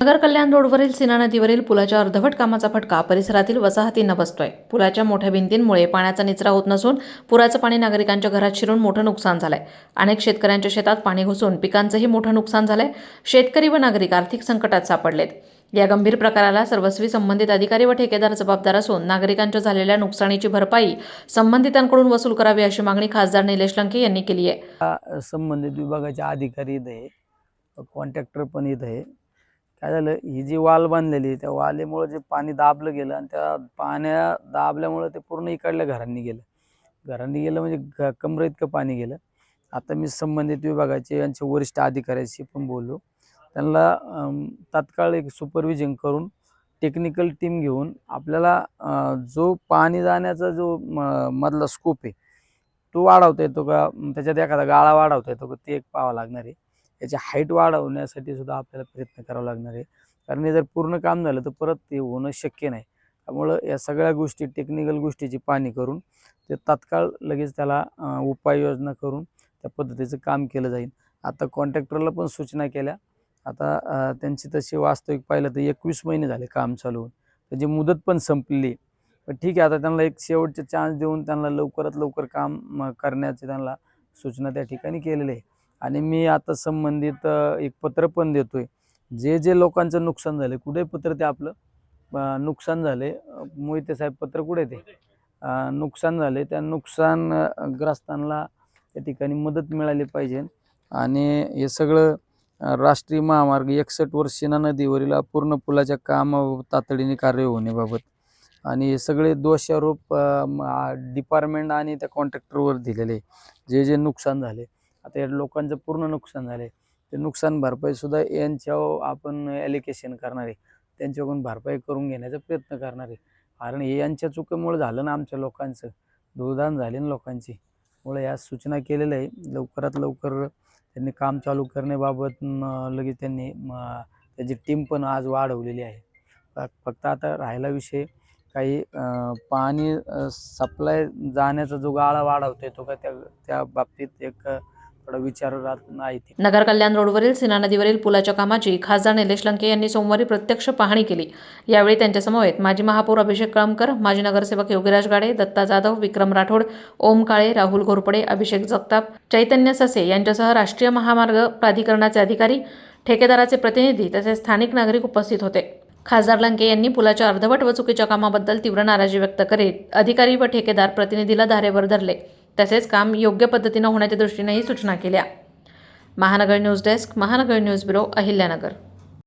नगर कल्याण रोडवरील सीना नदीवरील पुलाच्या अर्धवट कामाचा फटका परिसरातील वसाहतींना बसतोय. पुलाच्या मोठ्या भिंतींमुळे पाण्याचा निचरा होत नसून पुराचं पाणी नागरिकांच्या घरात शिरून मोठं नुकसान झालंय. अनेक शेतकऱ्यांच्या शेतात पाणी घुसून पिकांचंही मोठं नुकसान झालंय. शेतकरी व नागरिक आर्थिक संकटात सापडलेत. या गंभीर प्रकाराला सर्वस्वी संबंधित अधिकारी व ठेकेदार जबाबदार असून नागरिकांच्या झालेल्या नुकसानीची भरपाई संबंधितांकडून वसूल करावी अशी मागणी खासदार निलेश लंके यांनी केली आहे. संबंधित विभागाचे अधिकारी इथं आहे. कॉन्ट्रॅक्टर पण इथं आहे. काय झालं? ही जी वाल बांधलेली त्या वालेमुळं जे पाणी दाबलं गेलं आणि त्या पाण्या दाबल्यामुळं ते पूर्ण इकडल्या घरांनी गेलं. घरांनी गेलं म्हणजे घ कमरे इतकं पाणी गेलं. आता मी संबंधित विभागाचे यांचे वरिष्ठ अधिकाऱ्याशी पण बोललो. त्यांना तात्काळ एक सुपरविजन करून टेक्निकल टीम घेऊन आपल्याला जो पाणी जाण्याचा जो म- मधला स्कोप आहे तो वाढवता येतो का? त्याच्यात एखादा गाळा वाढवता येतो का? ते एक पाहावं लागणार आहे. याची हाईट वाढवण्यासाठी सुद्धा आपल्याला प्रयत्न करावा लागणार आहे. कारण हे जर पूर्ण काम झालं तर परत ते होणं शक्य नाही. त्यामुळं या सगळ्या गोष्टी टेक्निकल गोष्टीची पाहणी करून ते तात्काळ लगेच त्याला उपाययोजना करून त्या पद्धतीचं काम केलं जाईल. आता कॉन्ट्रॅक्टरला पण सूचना केल्या. आता त्यांची तशी वास्तविक पाहिलं तर एकवीस महिने झाले काम चालू होऊन. त्याची मुदत पण संपलेली आहे पण ठीक आहे आता त्यांना एक शेवटचे चान्स देऊन त्यांना लवकरात लवकर काम म, करण्याचे त्यांना सूचना त्या ठिकाणी केलेली आहे आणि मी आता संबंधित एक पत्र पण देतोय. जे जे लोकांचं नुकसान झालं कुठे पत्र ते आपलं? नुकसान झाले मोहिते साहेब पत्र कुठे ते? नुकसान झाले त्या नुकसान ग्रस्तांना त्या ठिकाणी मदत मिळाली पाहिजे. आणि हे सगळं राष्ट्रीय महामार्ग एकसष्ट वर्षीना नदीवरील अपूर्ण पुलाच्या काम तातडीने कार्य होण्याबाबत. आणि हे सगळे दोषारोप डिपार्टमेंट आणि त्या कॉन्ट्रॅक्टरवर दिलेले. जे जे नुकसान झाले आता या लोकांचं पूर्ण नुकसान झाले ते नुकसान भरपाई सुद्धा यांच्यावर आपण ॲलिकेशन करणार आहे. त्यांच्याकडून भरपाई करून घेण्याचा प्रयत्न करणार आहे. कारण हे यांच्या चुकीमुळे झालं ना आमच्या लोकांचं. दुर्दान झाले ना लोकांची. मुळे या सूचना केलेल्या आहे लवकरात लवकर त्यांनी काम चालू करण्याबाबत लगेच त्यांनी त्याची टीम पण आज वाढवलेली आहे. फक्त आता राहिला विषय काही पाणी सप्लाय जाण्याचा जो गाळा वाढवतो आहे तो का त्या त्या बाबतीत एक अं, विचारात नाही नगर कल्याण रोडवरील सीना नदीवरील पुलाच्या कामाची खासदार निलेश लंके यांनी सोमवारी प्रत्यक्ष पाहणी केली. यावेळी त्यांच्यासमवेत माजी महापौर अभिषेक कळमकर माजी नगरसेवक योगीराज गाडे दत्ता जाधव विक्रम राठोड ओम काळे राहुल घोरपडे अभिषेक जगताप चैतन्य ससे यांच्यासह राष्ट्रीय महामार्ग प्राधिकरणाचे अधिकारी ठेकेदाराचे प्रतिनिधी तसेच स्थानिक नागरिक उपस्थित होते. खासदार लंके यांनी पुलाच्या अर्धवट व चुकीच्या कामाबद्दल तीव्र नाराजी व्यक्त करीत अधिकारी व ठेकेदार प्रतिनिधीला धारेवर धरले. तसेच काम योग्य पद्धतीनं होण्याच्या दृष्टीनेही सूचना केल्या. Mahanagar news desk Mahanagar news bureau Ahilyanagar.